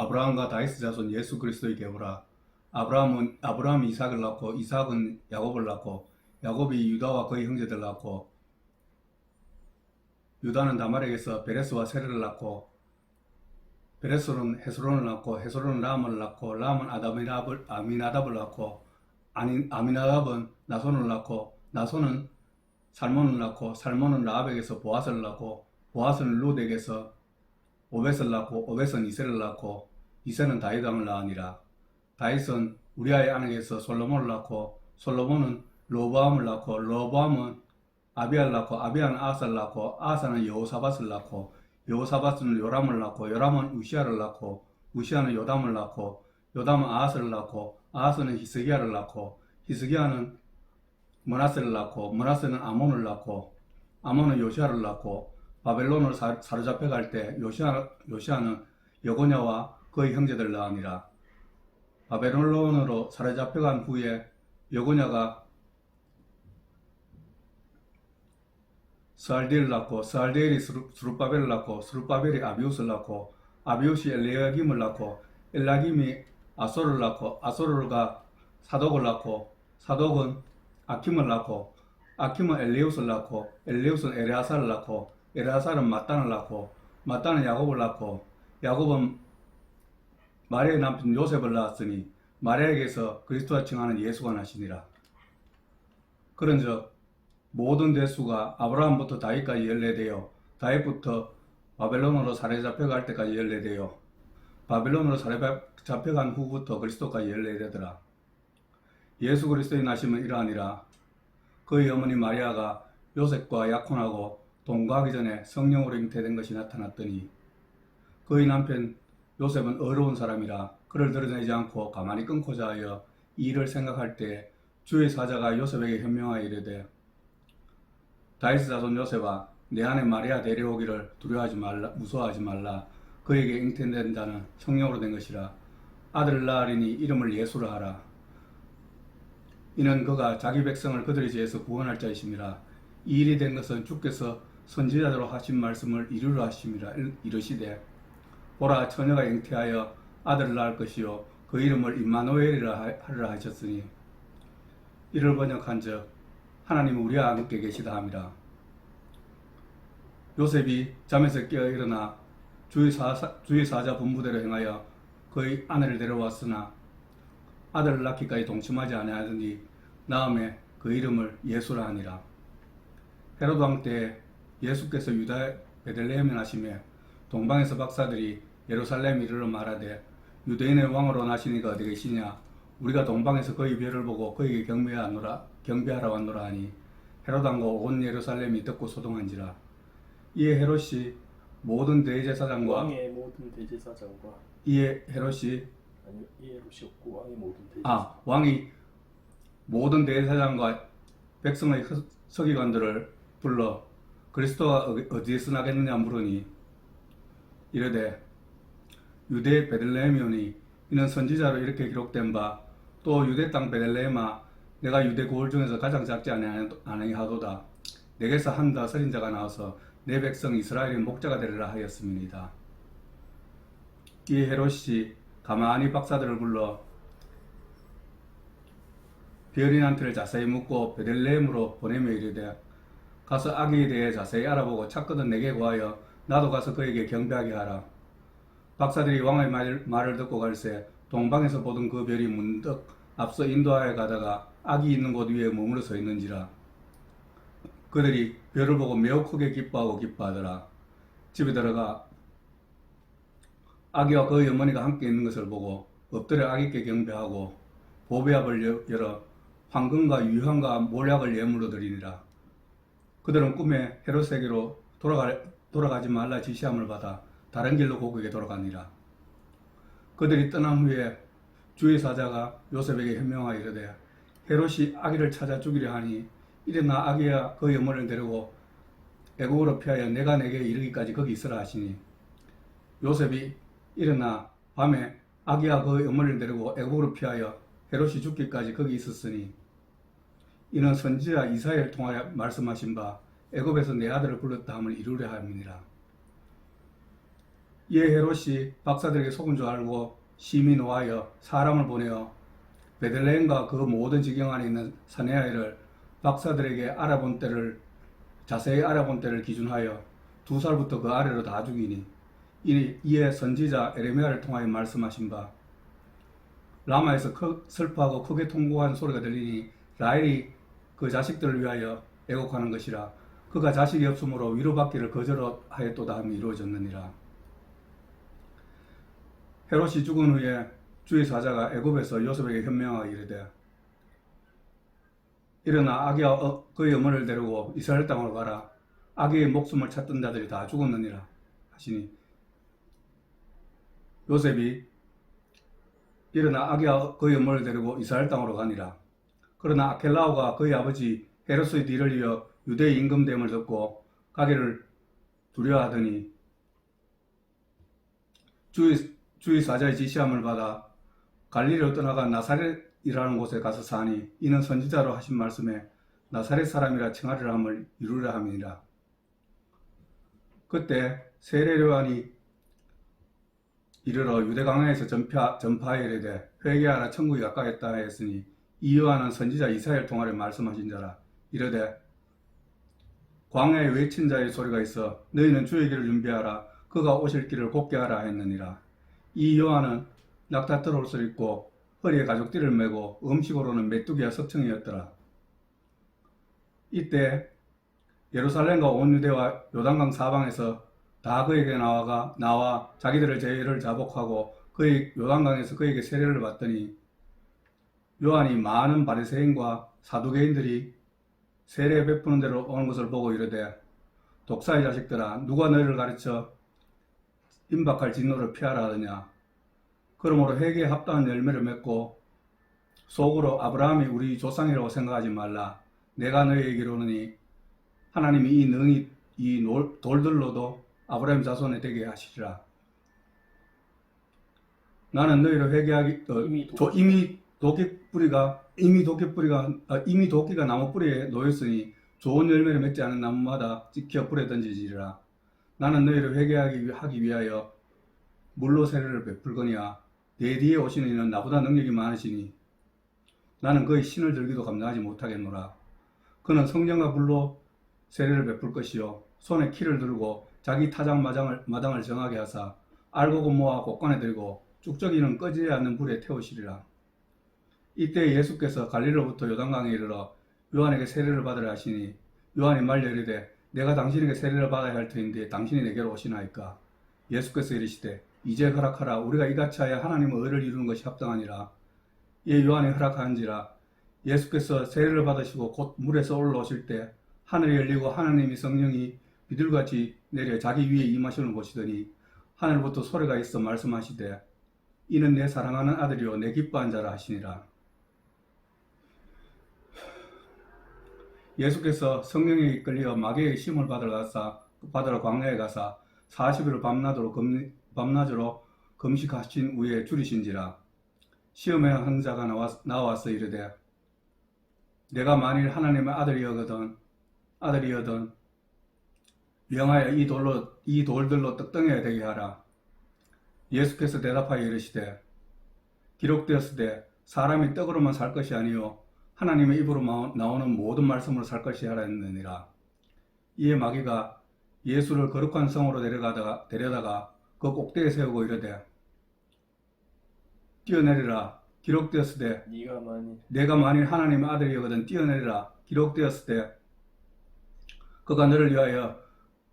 아브라함과 다이스 자손 예수 그리스도의 계보라. 아브라함은 아브라함이 이삭을 낳고 이삭은 야곱을 낳고 야곱이 유다와 그의 형제들 낳고 유다는 다말에게서 베레스와 세레를 낳고 베레스는 헤스론을 낳고 헤스론은 람을 낳고 람은 아다미나답을 아미나답을 낳고 아니, 아미나답은 나손을 낳고 나손은 살몬을 낳고 살몬은 라합에게서 보아스를 낳고 보아스는 룻에게서 오벳을 낳고 오벳은 이세를 낳고 이세는 다윗 왕을 낳으니라. 다윗은 우리아의 아내에게서 솔로몬을 낳고 솔로몬은 로보암을 낳고 로보암은 아비알 낳고 아비알은 아사를 낳고 아사는 여호사밧을 낳고 여호사밧은 요람을 낳고 요람은 우시아를 낳고 우시아는 요담을 낳고 요담은 아하스를 낳고 아하스는 히스기야를 낳고 히스기야는 머나세를 낳고 머나세는 아몬을 낳고 아몬은 요시아를 낳고 바벨론을 사, 사로잡혀 갈 때 요시아, 요시아는 여고냐와 그의 형제들 낳으니라 바벨론으로 사로잡혀간 후에 여고냐가 스알디를 낳고 스알디엘이 스룹바벨을 낳고 스룹바벨이 아비우스를 낳고 아비우스이 엘리야김을 낳고 엘라김이 아소를 낳고 아소르가 사독을 낳고 사독은 아킴을 낳고 아킴은 엘리우스를 낳고 엘리우스는 에레아사를 낳고 에레아사는 마단을 낳고 마단은 야곱을 낳고 야곱은 마리아의 남편 요셉을 낳았으니 마리아에게서 그리스도와 칭하는 예수가 나시니라 그런즉 모든 대수가 아브라함부터 다윗까지 연례되어 다윗부터 바벨론으로 사로잡혀 갈 때까지 연례되어 바벨론으로 사로잡혀간 후부터 그리스도까지 연례되더라. 예수 그리스도의 나심은 이러하니라. 그의 어머니 마리아가 요셉과 약혼하고 동거하기 전에 성령으로 잉태된 것이 나타났더니 그의 남편 요셉은 어려운 사람이라 그를 드러내지 않고 가만히 끊고자 하여 이 일을 생각할 때 주의 사자가 요셉에게 현명하여 이르되 다이스 자손 요셉아 내 안에 마리아 데려오기를 두려워하지 말라 무서워하지 말라. 그에게 잉태된 자는 성령으로 된 것이라. 아들을 낳으리니 이름을 예수라 하라. 이는 그가 자기 백성을 그들의 죄에서 구원할 자이심이라. 이 일이 된 것은 주께서 선지자대로 하신 말씀을 이루려 하심이라 이르시되 보라 처녀가 잉태하여 아들을 낳을 것이요 그 이름을 임마누엘이라 하리라 하셨으니 이를 번역한즉 하나님은 우리와 함께 계시다 함이라. 요셉이 잠에서 깨어 일어나 주의, 사사, 주의 사자 분부대로 행하여 그의 아내를 데려왔으나 아들을 낳기까지 동침하지 아니하더니 다음에 그 이름을 예수라 하니라. 헤로드 왕 때 예수께서 유다 베들레헴에 나심에 동방에서 박사들이 예루살렘 이르러 말하되 유대인의 왕으로 나시니가 어디 계시냐? 우리가 동방에서 그의 별을 보고 그에게 경배하노라 경배하러 왔노라 하니 헤로당과 온 예루살렘이 듣고 소동한지라. 이에 헤롯이 모든 대제사장과 왕의 모든 대제사장과 이에 헤롯이 아니 이에롯이 없고 왕의 모든 대제사장. 아 왕이 모든 대제사장과 백성의 허- 서기관들을 불러 그리스도가 어- 어디에서 나겠느냐 물으니 이르되 유대 베들레헴이오니 이는 선지자로 이렇게 기록된 바 또 유대 땅 베들레헴아 내가 유대 고을 중에서 가장 작지 아니하도다 내게서 한다 서린 자가 나와서 내 백성 이스라엘의 목자가 되리라 하였음이니이다 이에 헤롯이 가만히 박사들을 불러 비어린 한테를 자세히 묻고 베들레헴으로 보내며 이르되 가서 아기에 대해 자세히 알아보고 찾거든 내게 구하여 나도 가서 그에게 경배하게 하라. 박사들이 왕의 말, 말을 듣고 갈새 동방에서 보던 그 별이 문득 앞서 인도하여 가다가 아기 있는 곳 위에 머물러 서 있는지라. 그들이 별을 보고 매우 크게 기뻐하고 기뻐하더라. 집에 들어가 아기와 그의 어머니가 함께 있는 것을 보고 엎드려 아기께 경배하고 보배압을 여- 열어 황금과 유향과 몰약을 예물로 드리니라. 그들은 꿈에 헤롯에게로 돌아가, 돌아가지 말라 지시함을 받아 다른 길로 고국에 돌아가니라. 그들이 떠난 후에 주의 사자가 요셉에게 현명하여 이르되 헤롯이 아기를 찾아 죽이려 하니 일어나 아기와 그의 어머니를 데리고 애국으로 피하여 내가 내게 이르기까지 거기 있으라 하시니 요셉이 일어나 밤에 아기와 그의 어머니를 데리고 애국으로 피하여 헤롯이 죽기까지 거기 있었으니 이는 선지자 이사야를 통하여 말씀하신 바 애굽에서 내 아들을 불렀다 함을 이루려 함이니라. 이에 헤롯이 박사들에게 속은 줄 알고 심히 노하여 사람을 보내어 베들레헴과 그 모든 지경 안에 있는 사내아이를 박사들에게 알아본 때를 자세히 알아본 때를 기준하여 두 살부터 그 아래로 다 죽이니 이- 이에 선지자 에레미야를 통하여 말씀하신 바. 라마에서 크- 슬퍼하고 크게 통곡한 소리가 들리니 라헬이 그 자식들을 위하여 애곡하는 것이라 그가 자식이 없으므로 위로받기를 거절하였도다 함이 이루어졌느니라 헤롯이 죽은 후에 주의 사자가 애굽에서 요셉에게 현명하게 이르되 일어나 아기와 어- 그의 어머니를 데리고 이스라엘 땅으로 가라. 아기의 목숨을 찾던 자들이 다 죽었느니라. 하시니 요셉이 일어나 아기와 그의 어머니를 데리고 이스라엘 땅으로 가니라. 그러나 아켈라오가 그의 아버지 헤롯의 뒤를 이어 유대의 임금됨을 듣고 가기를 두려워하더니 주의, 주의 사자의 지시함을 받아 갈릴리로 떠나가 나사렛이라는 곳에 가서 사니 이는 선지자로 하신 말씀에 나사렛 사람이라 칭하리라 함을 이루려 함이니라. 그때 세례요한이 이르러 유대 강야에서 전파, 전파에 이르되 회개하라 천국이 가까이했다 하였으니 이 요한은 선지자 이사야를 통하여 말씀하신 자라. 이르되 광야에 외친 자의 소리가 있어 너희는 주의 길을 준비하라. 그가 오실 길을 곱게 하라 했느니라 이 요한은 낙타 털 옷을 입고 허리에 가죽띠를 메고 음식으로는 메뚜기와 석청이었더라. 이때 예루살렘과 온 유대와 요단강 사방에서 다 그에게 나와가 나와 자기들을 죄를 자복하고 그의 요단강에서 그에게 세례를 받더니 요한이 많은 바리새인과 사두개인들이 세례 베푸는 대로 오는 것을 보고 이르되 독사의 자식들아 누가 너희를 가르쳐 임박할 진노를 피하라 하느냐? 그러므로 회개에 합당한 열매를 맺고 속으로 아브라함이 우리 조상이라고 생각하지 말라. 내가 너희에게 이르노니 하나님이 이 능이 이 놀- 돌들로도 아브라함 자손에 되게 하시리라. 나는 너희를 회개하기 어, 이미 도- 조- 이미 도끼 뿌리가 이미 도끼 뿌리가 아, 이미 도끼가 나무 뿌리에 놓였으니 좋은 열매를 맺지 않은 나무마다 찍혀 불에 던지지리라. 나는 너희를 회개하기 위- 하기 위하여 물로 세례를 베풀거니와 내 뒤에 오시는 이는 나보다 능력이 많으시니 나는 그의 신을 들기도 감당하지 못하겠노라. 그는 성령과 불로 세례를 베풀 것이요 손에 키를 들고 자기 타작 마당을, 마당을 정하게 하사 알곡을 모아 곳간에 들고 쭉저기는 꺼지지 않는 불에 태우시리라. 이때 예수께서 갈릴로부터 요단강에 이르러 요한에게 세례를 받으라 하시니 요한이 말려 이르되 내가 당신에게 세례를 받아야 할 터인데 당신이 내게로 오시나이까? 예수께서 이르시되 이제 허락하라. 우리가 이같이 하여 하나님의 의를 이루는 것이 합당하니라. 이에 요한이 허락한지라 예수께서 세례를 받으시고 곧 물에서 올라오실 때 하늘이 열리고 하나님이 성령이 비둘같이 내려 자기 위에 임하시는 보시더니 하늘부터 소리가 있어 말씀하시되 이는 내 사랑하는 아들이요 내 기뻐한 자라 하시니라 예수께서 성령에 이끌려 마귀의 심을 받으러 가사 받으러 광야에 가사 40일을 밤낮으로 금, 밤낮으로 금식하신 후에 줄이신지라. 시험에 한 자가 나와, 나와서 이르되 내가 만일 하나님의 아들이여거든 아들이여든 명하여 이 돌로 이 돌들로 떡덩이가 되게 하라. 예수께서 대답하여 이르시되 기록되었으되 사람이 떡으로만 살 것이 아니요 하나님의 입으로 마- 나오는 모든 말씀으로 살 것이 하라 했느니라. 이에 마귀가 예수를 거룩한 성으로 데려가다가 데려다가 그 꼭대기에 세우고 이르되 뛰어내리라 기록되었으되 네가 만일 내가 만일 하나님의 아들이거든 뛰어내리라 기록되었을 때 그가 너를 위하여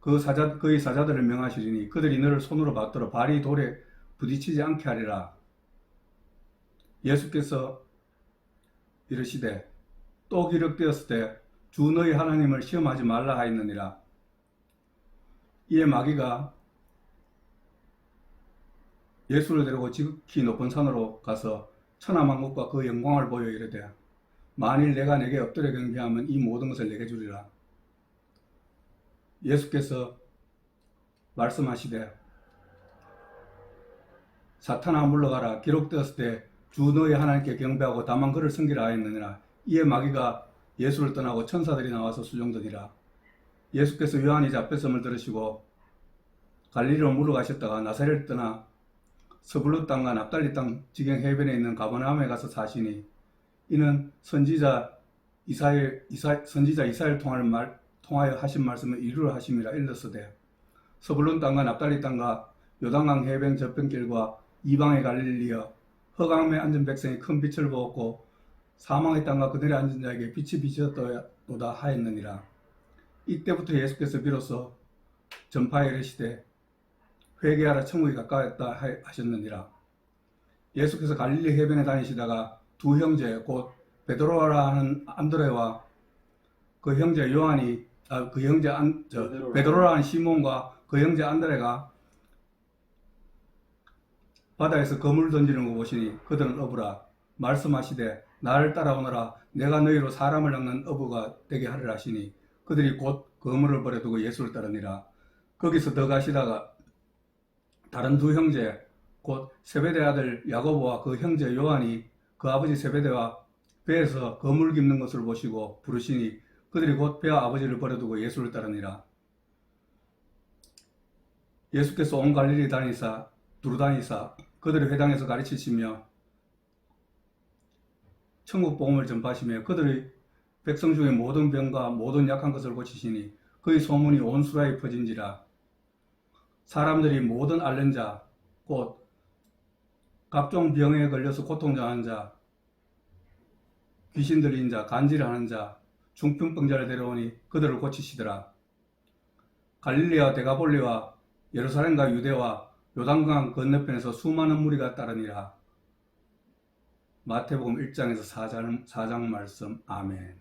그 사자 그의 사자들을 명하시리니 그들이 너를 손으로 받들어 발이 돌에 부딪히지 않게 하리라 예수께서 이르시되 또 기록되었을 때 주 너희 하나님을 시험하지 말라 하였느니라. 이에 마귀가 예수를 데리고 지극히 높은 산으로 가서 천하만국과 그 영광을 보여 이르되 만일 내가 내게 엎드려 경배하면 이 모든 것을 내게 주리라. 예수께서 말씀하시되 사탄아 물러가라. 기록되었을 때 주 너희 하나님께 경배하고 다만 그를 섬기라 하였느니라. 이에 마귀가 예수를 떠나고 천사들이 나와서 수종드니라. 예수께서 요한이 잡혔음을 들으시고 갈릴리로 물러가셨다가 나사렛을 떠나 서불로 땅과 납달리 땅 지경 해변에 있는 가버나움에 가서 사시니 이는 선지자 이사엘 이사 선지자 이사엘 통하여 말 통하여 하신 말씀을 이루려 하심이라 일렀으되 서불론 땅과 납달리 땅과 요단강 해변 저편길과 이방의 갈릴리여 허강에 앉은 백성이 큰 빛을 보았고 사망의 땅과 그들의 앉은 자에게 빛이 비쳤도다 하였느니라 이때부터 예수께서 비로소 전파에 이르시되 회개하라 천국이 가까웠다 하- 하셨느니라 예수께서 갈릴리 해변에 다니시다가 두 형제 곧 베드로라 하는 안드레와 그 형제 요한이 아, 그 형제 안, 저, 베드로라. 하는 시몬과 그 형제 안드레가 바다에서 거물 던지는 거 보시니 그들은 어부라 말씀하시되 나를 따라오너라. 내가 너희로 사람을 낚는 어부가 되게 하리라 하시니 그들이 곧 거물을 버려두고 예수를 따르니라. 거기서 더 가시다가 다른 두 형제 곧 세베대 아들 야고보와 그 형제 요한이 그 아버지 세베대와 배에서 거물 깁는 것을 보시고 부르시니 그들이 곧 배와 아버지를 버려두고 예수를 따르니라. 예수께서 온 갈릴리 다니사 두루다니사 그들의 회당에서 가르치시며 천국 복음을 전파하시며 그들의 백성 중에 모든 병과 모든 약한 것을 고치시니 그의 소문이 온 수라에 퍼진지라 사람들이 모든 앓는 자, 곧 각종 병에 걸려서 고통당한 자, 귀신 들린 자, 간질하는 자, 중풍병자를 데려오니 그들을 고치시더라. 갈릴리와 데가볼리와 예루살렘과 유대와 요단강 건너편에서 수많은 무리가 따르니라. 마태복음 1장에서 4장, 4장 말씀 아멘.